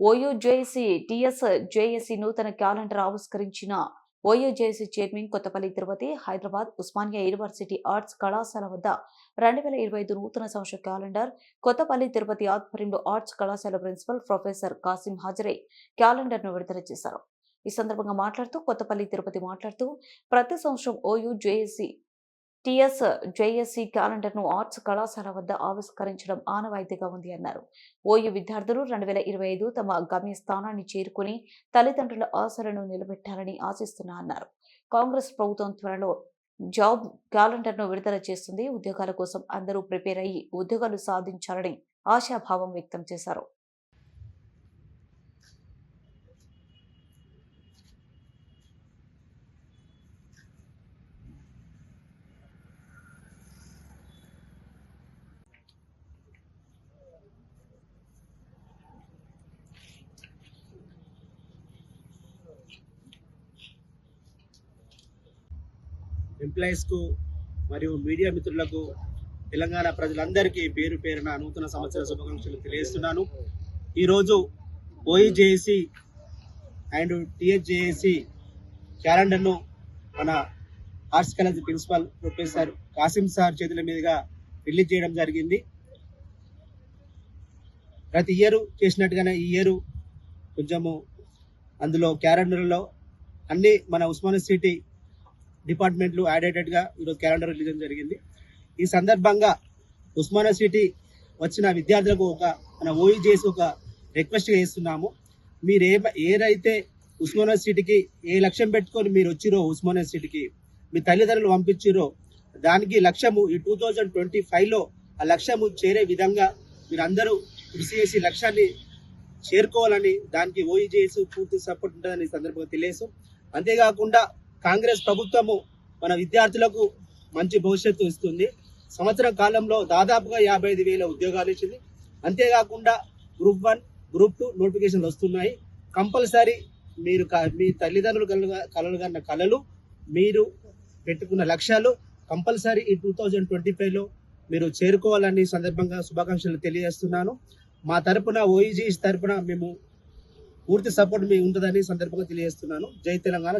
OU JAC TS JAC నూతన calendar ఆవిష్కరించిన OU JAC chairman Kothapalli Tirupati Hyderabad Osmania university arts కళాశాల వద్ద రెండు వేల ఇరవై ఐదు నూతన సంవత్సర క్యాలెండర్ కొత్తపల్లి తిరుపతి ఆధ్వర్యంలో ఆర్ట్స్ కళాశాల ప్రిన్సిపల్ ప్రొఫెసర్ కాసిం హాజరై క్యాలెండర్ను విడుదల చేశారు. ఈ సందర్భంగా మాట్లాడుతూ కొత్తపల్లి తిరుపతి మాట్లాడుతూ ప్రతి సంవత్సరం ఓయూ జేఏసీ టిఎస్ జేఎస్సీ క్యాలెండర్ను ఆర్ట్స్ కళాశాల వద్ద ఆవిష్కరించడం ఆనవాయితీగా ఉంది అన్నారు. ఓయూ విద్యార్థులు రెండు వేల ఇరవై ఐదు తమ గమ్య స్థానాన్ని చేరుకుని తల్లిదండ్రుల ఆశలను నిలబెట్టాలని ఆశిస్తున్నా అన్నారు. కాంగ్రెస్ ప్రభుత్వం త్వరలో జాబ్ క్యాలెండర్ను విడుదల చేస్తుంది. ఉద్యోగాల కోసం అందరూ ప్రిపేర్ అయ్యి ఉద్యోగాలు సాధించాలని ఆశాభావం వ్యక్తం చేశారు. ఎంప్లాయీస్కు మరియు మీడియా మిత్రులకు తెలంగాణ ప్రజలందరికీ పేరు పేరున నూతన సంవత్సర శుభాకాంక్షలు తెలియజేస్తున్నాను. ఈరోజు ఓఈజేఏసి అండ్ టిహెచ్జేఏసి క్యాలెండర్ను మన arts college principal professor Kasim sir చేతుల మీదుగా రిలీజ్ చేయడం జరిగింది. ప్రతి ఇయర్ చేసినట్టుగానే ఈ ఇయర్ కొంచెము అందులో క్యాలెండర్లో అన్ని మన ఉస్మానియా సిటీ డిపార్ట్మెంట్లు యాడెడెడ్గా ఈరోజు క్యాలెండర్ రిలీజ్ జరిగింది. ఈ సందర్భంగా ఉస్మానియా సిటీ వచ్చిన విద్యార్థులకు ఒక మన ఓయి చేసి ఒక రిక్వెస్ట్ చేస్తున్నాము. మీరు ఏ ఏదైతే ఉస్మానియా సిటీకి ఏ లక్ష్యం పెట్టుకొని మీరు వచ్చిరో ఉస్మానియా సిటీకి మీ తల్లిదండ్రులు పంపించిరో దానికి లక్ష్యము ఈ టూ థౌజండ్ ట్వంటీ ఫైవ్లో ఆ లక్ష్యము చేరే విధంగా మీరు అందరూ కృషి చేసి లక్ష్యాన్ని చేరుకోవాలని దానికి ఓయి పూర్తి సపోర్ట్ ఉంటుందని సందర్భంగా తెలియసు అంతేకాకుండా కాంగ్రెస్ ప్రభుత్వము మన విద్యార్థులకు మంచి భవిష్యత్తు ఇస్తుంది. సంవత్సరం కాలంలో దాదాపుగా యాభై ఐదు వేల ఉద్యోగాలు ఇచ్చింది. అంతేకాకుండా గ్రూప్ వన్ గ్రూప్ టూ నోటిఫికేషన్లు వస్తున్నాయి. కంపల్సరీ మీరు మీ తల్లిదండ్రులు కలగా కలలు కన్న మీరు పెట్టుకున్న లక్ష్యాలు కంపల్సరీ ఈ టూ థౌజండ్ ట్వంటీ ఫైవ్లో మీరు చేరుకోవాలని సందర్భంగా శుభాకాంక్షలు తెలియజేస్తున్నాను. మా తరపున ఓఈజీ తరపున మేము పూర్తి సపోర్ట్ మీ ఉంటుందని సందర్భంగా తెలియజేస్తున్నాను. జై తెలంగాణ